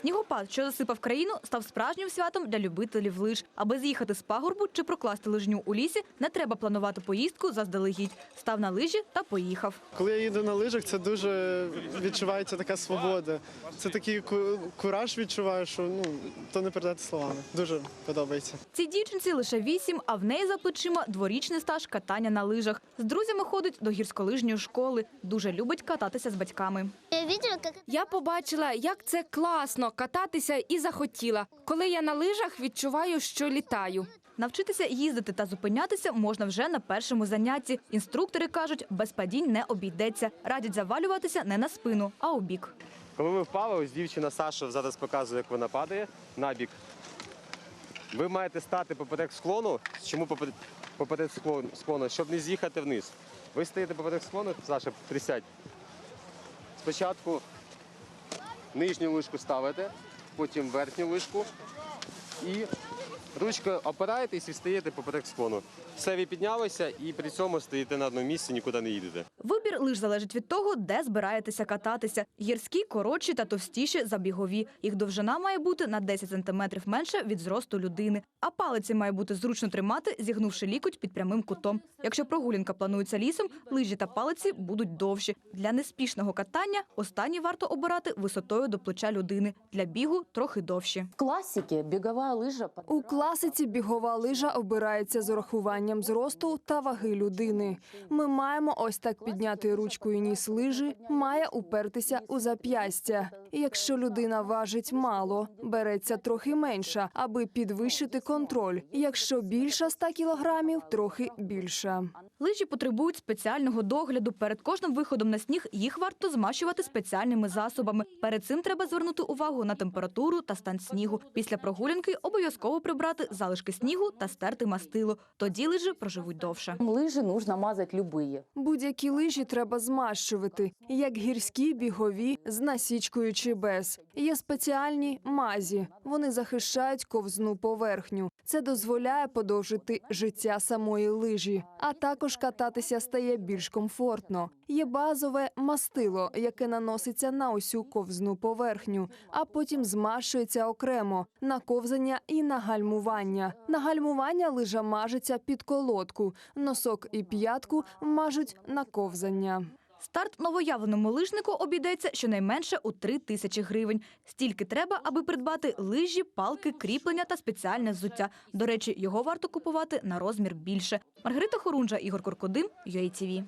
Снігопад, що засипав країну, став справжнім святом для любителів лиж. Аби з'їхати з пагорбу чи прокласти лижню у лісі, не треба планувати поїздку заздалегідь. Став на лижі та поїхав. Коли я їду на лижах, це дуже відчувається така свобода. Це такий ку- кураж відчуваю, що ну то не передати словами. Дуже подобається. Цій дівчинці лише вісім, а в неї за плечима дворічний стаж катання на лижах. З друзями ходить до гірськолижньої школи. Дуже любить кататися з батьками. Я побачила, як це класно кататися і захотіла. Коли я на лижах, відчуваю, що літаю. Навчитися їздити та зупинятися можна вже на першому занятті. Інструктори кажуть, без падінь не обійдеться. Радять завалюватися не на спину, а у бік. Коли ви впали, ось дівчина Саша зараз показує, як вона падає на бік. Ви маєте стати поперек склону. Чому поперек- поперек склону? Щоб не з'їхати вниз. Ви стоїте поперек склону, Саша, присядь. Спочатку нижню лишку ставите, потім верхню лишку і ручкою опираєтесь і стаєте поперек склону. Все, ви піднялися і при цьому стоїте на одному місці, нікуди не їдете. Вибір лиж залежить від того, де збираєтеся кататися. Гірські коротші та товстіші за бігові. Їх довжина має бути на 10 сантиметрів менше від зросту людини. А палиці має бути зручно тримати, зігнувши лікоть під прямим кутом. Якщо прогулянка планується лісом, лижі та палиці будуть довші. Для неспішного катання останні варто обирати висотою до плеча людини. Для бігу трохи довші. В классике беговая лыжа У класиці бігова лижа обирається з урахуванням зросту та ваги людини. Ми маємо ось так підняти ручку і ніс лижі, має упертися у зап'ястя. Якщо людина важить мало, береться трохи менша, аби підвищити контроль. Якщо більша 100 кілограмів, трохи більша. Лижі потребують спеціального догляду. Перед кожним виходом на сніг їх варто змащувати спеціальними засобами. Перед цим треба звернути увагу на температуру та стан снігу. Після прогулянки обов'язково прибрати залишки снігу та стерти мастило. Тоді лижі проживуть довше. Лыжи нужно мазать любые. Будь-які лижі треба змащувати, як гірські, бігові, з насічкою чи без. Є спеціальні мазі. Вони захищають ковзну поверхню. Це дозволяє подовжити життя самої лижі, а також кататися стає більш комфортно. Є базове мастило, яке наноситься на усю ковзну поверхню, а потім змащується окремо на ковзання і на гальмування. На гальмування лижа мажеться під колодку, носок і п'ятку мажуть на ковзання. Старт новоявленому лижнику обійдеться щонайменше у 3 тисячі гривень. Стільки треба, аби придбати лижі, палки, кріплення та спеціальне взуття. До речі, його варто купувати на розмір більше. Маргарита Хорунжа, Ігор Коркодим, UATV.